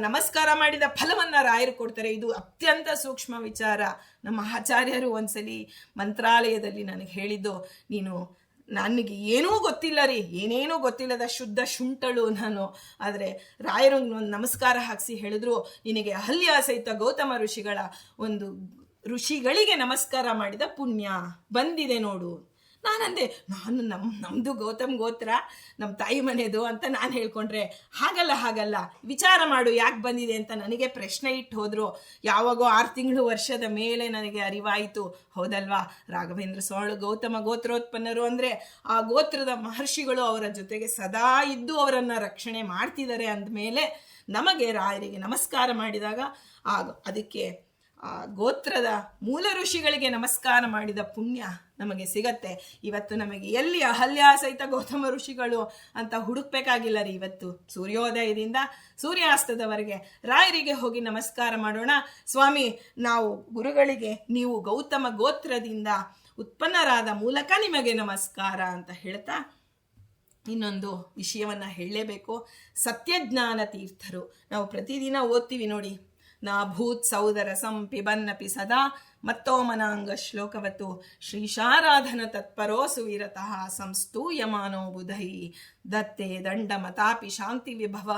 ನಮಸ್ಕಾರ ಮಾಡಿದ ಫಲವನ್ನ ರಾಯರು ಕೊಡ್ತಾರೆ. ಇದು ಅತ್ಯಂತ ಸೂಕ್ಷ್ಮ ವಿಚಾರ. ನಮ್ಮ ಆಚಾರ್ಯರು ಒಂದ್ಸಲಿ ಮಂತ್ರಾಲಯದಲ್ಲಿ ನನಗೆ ಹೇಳಿದ್ದು, ನೀನು, ನನಗೆ ಏನೂ ಗೊತ್ತಿಲ್ಲ ರೀ, ಏನೇನೂ ಗೊತ್ತಿಲ್ಲದ ಶುದ್ಧ ಶುಂಠಳು ನಾನು. ಆದರೆ ರಾಯರು ಒಂದು ನಮಸ್ಕಾರ ಹಾಕಿಸಿ ಹೇಳಿದ್ರು, ನಿನಗೆ ಅಹಲ್ಯ ಸಹಿತ ಗೌತಮ ಋಷಿಗಳ ಒಂದು ಋಷಿಗಳಿಗೆ ನಮಸ್ಕಾರ ಮಾಡಿದ ಪುಣ್ಯ ಬಂದಿದೆ ನೋಡು. ನಾನಂದೆ, ನಾನು ನಮ್ಮ ನಮ್ಮದು ಗೌತಮ್ ಗೋತ್ರ ನಮ್ಮ ತಾಯಿ ಮನೆಯದು ಅಂತ ನಾನು ಹೇಳ್ಕೊಂಡ್ರೆ ಹಾಗಲ್ಲ ಹಾಗಲ್ಲ. ವಿಚಾರ ಮಾಡು, ಯಾಕೆ ಬಂದಿದೆ ಅಂತ ನನಗೆ ಪ್ರಶ್ನೆ ಇಟ್ಟು ಹೋದರು. ಯಾವಾಗೋ ಆರು ತಿಂಗಳು ವರ್ಷದ ಮೇಲೆ ನನಗೆ ಅರಿವಾಯಿತು. ಹೌದಲ್ವಾ? ರಾಘವೇಂದ್ರ ಸೋಳು ಗೌತಮ ಗೋತ್ರೋತ್ಪನ್ನರು ಅಂದರೆ ಆ ಗೋತ್ರದ ಮಹರ್ಷಿಗಳು ಅವರ ಜೊತೆಗೆ ಸದಾ ಇದ್ದು ಅವರನ್ನು ರಕ್ಷಣೆ ಮಾಡ್ತಿದ್ದಾರೆ ಅಂದಮೇಲೆ ನಮಗೆ ರಾಯರಿಗೆ ನಮಸ್ಕಾರ ಮಾಡಿದಾಗ, ಆಗ ಅದಕ್ಕೆ ಆ ಗೋತ್ರದ ಮೂಲ ಋಷಿಗಳಿಗೆ ನಮಸ್ಕಾರ ಮಾಡಿದ ಪುಣ್ಯ ನಮಗೆ ಸಿಗತ್ತೆ. ಇವತ್ತು ನಮಗೆ ಎಲ್ಲಿ ಅಹಲ್ಯ ಸಹಿತ ಗೌತಮ ಋಷಿಗಳು ಅಂತ ಹುಡುಕ್ಬೇಕಾಗಿಲ್ಲ ರೀ ಇವತ್ತು. ಸೂರ್ಯೋದಯದಿಂದ ಸೂರ್ಯಾಸ್ತದವರೆಗೆ ರಾಯರಿಗೆ ಹೋಗಿ ನಮಸ್ಕಾರ ಮಾಡೋಣ. ಸ್ವಾಮಿ, ನಾವು ಗುರುಗಳಿಗೆ, ನೀವು ಗೌತಮ ಗೋತ್ರದಿಂದ ಉತ್ಪನ್ನರಾದ ಮೂಲಕ ನಿಮಗೆ ನಮಸ್ಕಾರ ಅಂತ ಹೇಳ್ತಾ ಇನ್ನೊಂದು ವಿಷಯವನ್ನ ಹೇಳಲೇಬೇಕು. ಸತ್ಯಜ್ಞಾನ ತೀರ್ಥರು. ನಾವು ಪ್ರತಿದಿನ ಓದ್ತೀವಿ ನೋಡಿ. ನಾ ಭೂತ್ ಪಿಬನ್ನಪಿ ಸದಾ ಮತ್ತೋಮನಾಂಗ ಶ್ಲೋಕವತ್ತು ಶ್ರೀಶಾರಾಧನ ತತ್ಪರೋ ಸುವಿರತಃ ಸಂಸ್ತೂಯಮಾನೋ ಬುಧೈ. ದತ್ತೆ ದಂಡ ಮತಾಪಿ ಶಾಂತಿ ವಿಭವ.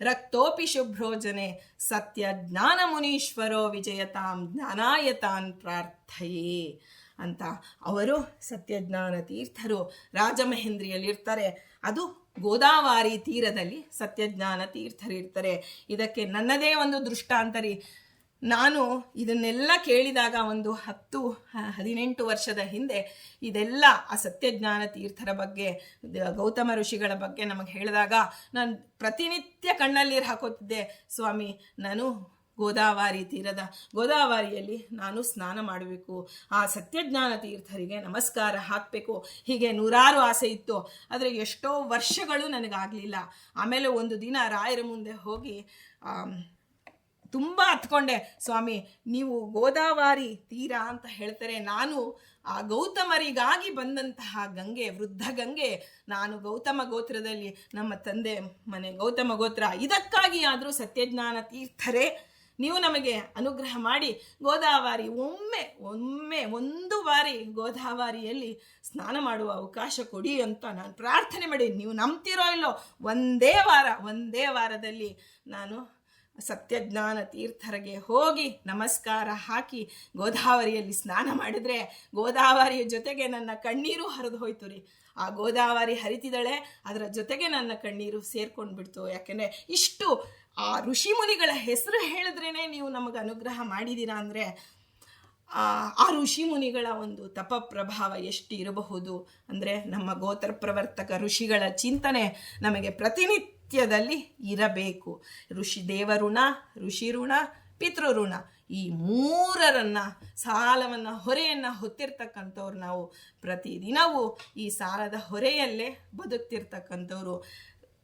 ರಕ್ತೋಪಿ ಶುಭ್ರೋಜನೆ. ಸತ್ಯ ಜ್ಞಾನ ಮುನೀಶ್ವರೋ ವಿಜಯತಾಂ ಜ್ಞಾನಾಯತಾನ್ ಪ್ರಾರ್ಥಯೇ. ಅಂತ. ಅವರು ಸತ್ಯಜ್ಞಾನ ತೀರ್ಥರು, ರಾಜಮಹೇಂದ್ರಿಯಲ್ಲಿರ್ತಾರೆ. ಅದು ಗೋದಾವರಿ ತೀರದಲ್ಲಿ ಸತ್ಯಜ್ಞಾನ ತೀರ್ಥರಿರ್ತಾರೆ. ಇದಕ್ಕೆ ನನ್ನದೇ ಒಂದು ದೃಷ್ಟಾಂತರಿ. ನಾನು ಇದನ್ನೆಲ್ಲ ಕೇಳಿದಾಗ ಒಂದು ಹತ್ತು ಹದಿನೆಂಟು ವರ್ಷದ ಹಿಂದೆ ಇದೆಲ್ಲ ಆ ಸತ್ಯಜ್ಞಾನ ತೀರ್ಥರ ಬಗ್ಗೆ ಗೌತಮ ಋಷಿಗಳ ಬಗ್ಗೆ ನಮಗೆ ಹೇಳಿದಾಗ ನಾನು ಪ್ರತಿನಿತ್ಯ ಕಣ್ಣಲ್ಲಿ ಹಾಕೋತಿದ್ದೆ. ಸ್ವಾಮಿ, ನಾನು ಗೋದಾವರಿ ತೀರದ ಗೋದಾವರಿಯಲ್ಲಿ ನಾನು ಸ್ನಾನ ಮಾಡಬೇಕು. ಆ ಸತ್ಯಜ್ಞಾನ ತೀರ್ಥರಿಗೆ ನಮಸ್ಕಾರ ಹಾಕಬೇಕು. ಹೀಗೆ ನೂರಾರು ಆಸೆ ಇತ್ತು. ಆದರೆ ಎಷ್ಟೋ ವರ್ಷಗಳು ನನಗಾಗಲಿಲ್ಲ. ಆಮೇಲೆ ಒಂದು ದಿನ ರಾಯರ ಮುಂದೆ ಹೋಗಿ ತುಂಬ ಹತ್ಕೊಂಡೆ, ಸ್ವಾಮಿ, ನೀವು ಗೋದಾವರಿ ತೀರ ಅಂತ ಹೇಳ್ತಾರೆ. ನಾನು ಆ ಗೌತಮರಿಗಾಗಿ ಬಂದಂತಹ ಗಂಗೆ, ವೃದ್ಧ ಗಂಗೆ, ನಾನು ಗೌತಮ ಗೋತ್ರದಲ್ಲಿ ನಮ್ಮ ತಂದೆ ಮನೆ, ಗೌತಮ ಗೋತ್ರ, ಇದಕ್ಕಾಗಿ ಆದರೂ ಸತ್ಯಜ್ಞಾನ ತೀರ್ಥರೇ ನೀವು ನಮಗೆ ಅನುಗ್ರಹ ಮಾಡಿ ಗೋದಾವರಿ ಒಮ್ಮೆ ಒಮ್ಮೆ, ಒಂದು ಬಾರಿ ಗೋದಾವರಿಯಲ್ಲಿ ಸ್ನಾನ ಮಾಡುವ ಅವಕಾಶ ಕೊಡಿ ಅಂತ ನಾನು ಪ್ರಾರ್ಥನೆ ಮಾಡಿ. ನೀವು ನಂಬ್ತಿರೋ ಇಲ್ಲೋ, ಒಂದೇ ವಾರ, ಒಂದೇ ವಾರದಲ್ಲಿ ನಾನು ಸತ್ಯಜ್ಞಾನ ತೀರ್ಥರಿಗೆ ಹೋಗಿ ನಮಸ್ಕಾರ ಹಾಕಿ ಗೋದಾವರಿಯಲ್ಲಿ ಸ್ನಾನ ಮಾಡಿದ್ರೆ ಗೋದಾವರಿಯ ಜೊತೆಗೆ ನನ್ನ ಕಣ್ಣೀರು ಹರಿದು ಹೋಯ್ತು ರೀ. ಆ ಗೋದಾವರಿ ಹರಿತಿದ್ದಾಳೆ, ಅದರ ಜೊತೆಗೆ ನನ್ನ ಕಣ್ಣೀರು ಸೇರ್ಕೊಂಡು ಬಿಡ್ತು ಯಾಕೆಂದರೆ ಇಷ್ಟು ಆ ಋಷಿ ಮುನಿಗಳ ಹೆಸರು ಹೇಳಿದ್ರೇ ನೀವು ನಮಗೆ ಅನುಗ್ರಹ ಮಾಡಿದ್ದೀರಾ ಅಂದರೆ, ಆ ಋಷಿ ಮುನಿಗಳ ಒಂದು ತಪ ಪ್ರಭಾವ ಎಷ್ಟು ಇರಬಹುದು ಅಂದರೆ ನಮ್ಮ ಗೋತ್ರ ಪ್ರವರ್ತಕ ಋಷಿಗಳ ಚಿಂತನೆ ನಮಗೆ ಪ್ರತಿನಿತ್ಯದಲ್ಲಿ ಇರಬೇಕು. ಋಷಿ ದೇವಋಣ, ಋಷಿ ಋಣ ಪಿತೃಋಣ ಈ ಮೂರರನ್ನು ಸಾಲವನ್ನು ಹೊರೆಯನ್ನು ಹೊತ್ತಿರ್ತಕ್ಕಂಥವ್ರು ನಾವು ಪ್ರತಿದಿನವೂ ಈ ಸಾಲದ ಹೊರೆಯಲ್ಲೇ ಬದುಕ್ತಿರ್ತಕ್ಕಂಥವ್ರು.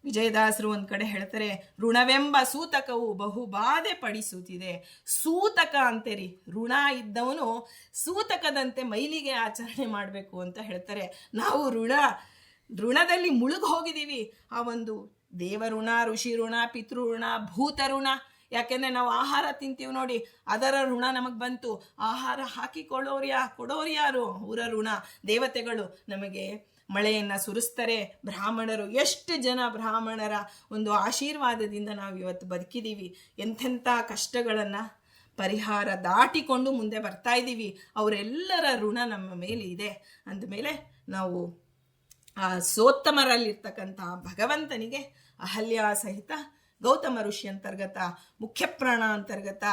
ವಿಜಯದಾಸರು ಒಂದು ಕಡೆ ಹೇಳ್ತಾರೆ, ಋಣವೆಂಬ ಸೂತಕವು ಬಹುಬಾಧೆ ಪಡಿಸುತ್ತಿದೆ. ಸೂತಕ ಅಂತೀರಿ, ಋಣ ಇದ್ದವನು ಸೂತಕದಂತೆ ಮೈಲಿಗೆ ಆಚರಣೆ ಮಾಡಬೇಕು ಅಂತ ಹೇಳ್ತಾರೆ. ನಾವು ಋಣ, ಋಣದಲ್ಲಿ ಮುಳುಗಿ ಹೋಗಿದ್ದೀವಿ. ಆ ಒಂದು ದೇವಋಣ ಋಷಿ ಋಣ ಪಿತೃಋಣ ಭೂತ ಋಣ ಯಾಕೆಂದ್ರೆ ನಾವು ಆಹಾರ ತಿಂತೀವಿ ನೋಡಿ, ಅದರ ಋಣ ನಮಗೆ ಬಂತು. ಆಹಾರ ಹಾಕಿಕೊಳ್ಳೋರು ಯಾ ಕೊಡೋರು ಯಾರು? ಊರ ಋಣ ದೇವತೆಗಳು ನಮಗೆ ಮಳೆಯನ್ನು ಸುರಿಸ್ತಾರೆ ಬ್ರಾಹ್ಮಣರು. ಎಷ್ಟು ಜನ ಬ್ರಾಹ್ಮಣರ ಒಂದು ಆಶೀರ್ವಾದದಿಂದ ನಾವು ಇವತ್ತು ಬದುಕಿದ್ದೀವಿ ಎಂಥೆಂಥ ಕಷ್ಟಗಳನ್ನು ಪರಿಹಾರ ದಾಟಿಕೊಂಡು ಮುಂದೆ ಬರ್ತಾ ಇದ್ದೀವಿ ಅವರೆಲ್ಲರ ಋಣ ನಮ್ಮ ಮೇಲೆ ಇದೆ. ಅಂದಮೇಲೆ ನಾವು ಆ ಸೋತ್ತಮರಲ್ಲಿರ್ತಕ್ಕಂಥ ಭಗವಂತನಿಗೆ ಅಹಲ್ಯ ಸಹಿತ ಗೌತಮ ಋಷಿ ಅಂತರ್ಗತ, ಮುಖ್ಯ ಪ್ರಾಣ ಅಂತರ್ಗತ,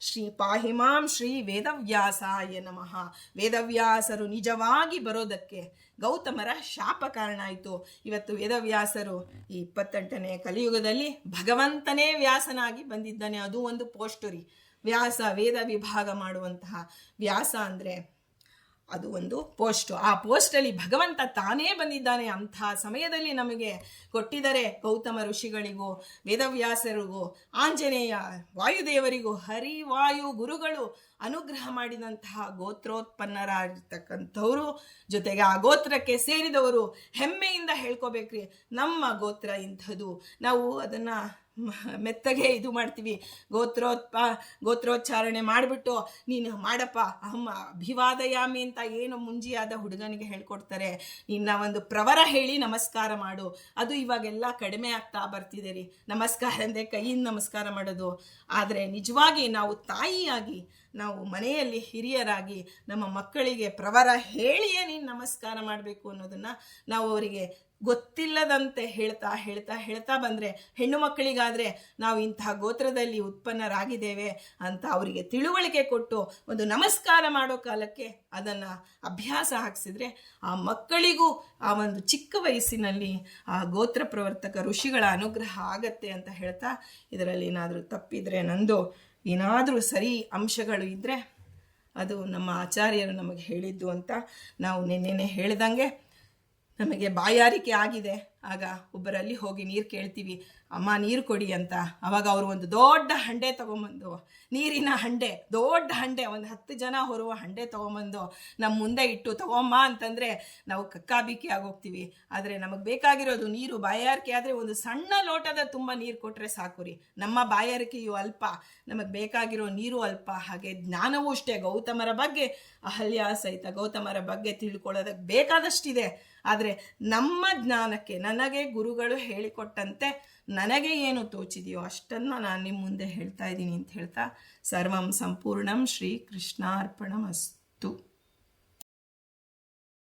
ಶ್ರೀ ಪಾಹಿಮಾಂ ಶ್ರೀ ವೇದವ್ಯಾಸಾಯ ನಮಃ. ವೇದವ್ಯಾಸರು ನಿಜವಾಗಿ ಬರೋದಕ್ಕೆ ಗೌತಮರ ಶಾಪ ಕಾರಣ ಆಯಿತು. ಇವತ್ತು ವೇದವ್ಯಾಸರು ಈ ಇಪ್ಪತ್ತೆಂಟನೇ ಕಲಿಯುಗದಲ್ಲಿ ಭಗವಂತನೇ ವ್ಯಾಸನಾಗಿ ಬಂದಿದ್ದಾನೆ. ಅದು ಒಂದು ಪೋಸ್ಟುರಿ. ವ್ಯಾಸ, ವೇದ ವಿಭಾಗ ಮಾಡುವಂತಹ ವ್ಯಾಸ ಅಂದರೆ ಅದು ಒಂದು ಪೋಸ್ಟ್. ಆ ಪೋಸ್ಟಲ್ಲಿ ಭಗವಂತ ತಾನೇ ಬಂದಿದ್ದಾನೆ ಅಂಥ ಸಮಯದಲ್ಲಿ ನಮಗೆ ಕೊಟ್ಟಿದರೆ ಗೌತಮ ಋಷಿಗಳಿಗೂ, ವೇದವ್ಯಾಸರಿಗೂ, ಆಂಜನೇಯ ವಾಯುದೇವರಿಗೂ ಹರಿ ವಾಯು ಗುರುಗಳು ಅನುಗ್ರಹ ಮಾಡಿದಂತಹ ಗೋತ್ರೋತ್ಪನ್ನರಾಗಿರ್ತಕ್ಕಂಥವರು. ಜೊತೆಗೆ ಆ ಗೋತ್ರಕ್ಕೆ ಸೇರಿದವರು ಹೆಮ್ಮೆಯಿಂದ ಹೇಳ್ಕೋಬೇಕ್ರಿ. ನಮ್ಮ ಗೋತ್ರ ಇಂಥದ್ದು. ನಾವು ಅದನ್ನು ಮೆತ್ತಗೆ ಇದು ಮಾಡ್ತೀವಿ. ಗೋತ್ರೋತ್ಪ, ಗೋತ್ರೋಚ್ಚಾರಣೆ ಮಾಡಿಬಿಟ್ಟು ನೀನು ಮಾಡಪ್ಪ, ಅಮ್ಮ ಅಭಿವಾದಯಾಮಿ ಅಂತ ಏನು ಮುಂಜಿಯಾದ ಹುಡುಗನಿಗೆ ಹೇಳ್ಕೊಡ್ತಾರೆ. ನಿನ್ನ ಒಂದು ಪ್ರವರ ಹೇಳಿ ನಮಸ್ಕಾರ ಮಾಡು. ಅದು ಇವಾಗೆಲ್ಲ ಕಡಿಮೆ ಆಗ್ತಾ ಬರ್ತಿದೆ ರೀ. ನಮಸ್ಕಾರ ಅಂದರೆ ಕೈಯಿಂದ ನಮಸ್ಕಾರ ಮಾಡೋದು. ಆದರೆ ನಿಜವಾಗಿ ನಾವು ತಾಯಿಯಾಗಿ, ನಾವು ಮನೆಯಲ್ಲಿ ಹಿರಿಯರಾಗಿ, ನಮ್ಮ ಮಕ್ಕಳಿಗೆ ಪ್ರವರ ಹೇಳಿಯೇ ನೀನು ನಮಸ್ಕಾರ ಮಾಡಬೇಕು ಅನ್ನೋದನ್ನು ನಾವು ಅವರಿಗೆ ಗೊತ್ತಿಲ್ಲದಂತೆ ಹೇಳ್ತಾ ಹೇಳ್ತಾ ಹೇಳ್ತಾ ಬಂದರೆ ಹೆಣ್ಣು ಮಕ್ಕಳಿಗಾದರೆ ನಾವು ಇಂತಹ ಗೋತ್ರದಲ್ಲಿ ಉತ್ಪನ್ನರಾಗಿದ್ದೇವೆ ಅಂತ ಅವರಿಗೆ ತಿಳುವಳಿಕೆ ಕೊಟ್ಟು ಒಂದು ನಮಸ್ಕಾರ ಮಾಡೋ ಕಾಲಕ್ಕೆ ಅದನ್ನು ಅಭ್ಯಾಸ ಹಾಕಿಸಿದ್ರೆ ಆ ಮಕ್ಕಳಿಗೂ ಆ ಒಂದು ಚಿಕ್ಕ ವಯಸ್ಸಿನಲ್ಲಿ ಆ ಗೋತ್ರ ಪ್ರವರ್ತಕ ಋಷಿಗಳ ಅನುಗ್ರಹ ಆಗತ್ತೆ ಅಂತ ಹೇಳ್ತಾ ಇದರಲ್ಲಿ ಏನಾದರೂ ತಪ್ಪಿದರೆ ನಂದು ಏನಾದರೂ ಸರಿ ಅಂಶಗಳು ಇದ್ದರೆ ಅದು ನಮ್ಮ ಆಚಾರ್ಯರು ನಮಗೆ ಹೇಳಿದ್ದು ಅಂತ ನಾವು ನಿನ್ನೆನೆ ಹೇಳ್ದಂಗೆ ನಮಗೆ ಬಾಯಾರಿಕೆ ಆಗಿದೆ. ಆಗ ಒಬ್ಬರಲ್ಲಿ ಹೋಗಿ ನೀರು ಕೇಳ್ತೀವಿ, ಅಮ್ಮ ನೀರು ಕೊಡಿ ಅಂತ. ಅವಾಗ ಅವರು ಒಂದು ದೊಡ್ಡ ಹಂಡೆ ತೊಗೊಂಬಂದು, ನೀರಿನ ಹಂಡೆ, ದೊಡ್ಡ ಹಂಡೆ, ಒಂದು ಹತ್ತು ಜನ ಹೊರುವ ಹಂಡೆ ತೊಗೊಂಬಂದು ನಮ್ಮ ಮುಂದೆ ಇಟ್ಟು ತಗೊಮ್ಮ ಅಂತಂದರೆ ನಾವು ಕಕ್ಕಾಬಿಕ್ಕಿ ಆಗೋಗ್ತೀವಿ. ಆದರೆ ನಮಗೆ ಬೇಕಾಗಿರೋದು ನೀರು, ಬಾಯಾರಿಕೆ ಆದರೆ ಒಂದು ಸಣ್ಣ ಲೋಟದ ತುಂಬ ನೀರು ಕೊಟ್ಟರೆ ಸಾಕು ರೀ. ನಮ್ಮ ಬಾಯಾರಿಕೆಯು ಅಲ್ಪ, ನಮಗೆ ಬೇಕಾಗಿರೋ ನೀರು ಅಲ್ಪ, ಹಾಗೆ ಜ್ಞಾನವೂ ಅಷ್ಟೇ. ಗೌತಮರ ಬಗ್ಗೆ ಅಹಲ್ಯ ಸಹಿತ ಗೌತಮರ ಬಗ್ಗೆ ತಿಳ್ಕೊಳ್ಳೋದಕ್ಕೆ ಬೇಕಾದಷ್ಟಿದೆ. ಆದರೆ ನಮ್ಮ ಜ್ಞಾನಕ್ಕೆ ನನಗೆ ಗುರುಗಳು ಹೇಳಿಕೊಟ್ಟಂತೆ ನನಗೆ ಏನು ತೋಚಿದೆಯೋ ಅಷ್ಟನ್ನು ನಾನು ನಿಮ್ಮ ಮುಂದೆ ಹೇಳ್ತಾ ಇದ್ದೀನಿ ಅಂತ ಹೇಳ್ತಾ ಸರ್ವಂ ಸಂಪೂರ್ಣಂ ಶ್ರೀ ಕೃಷ್ಣಾರ್ಪಣಮಸ್ತು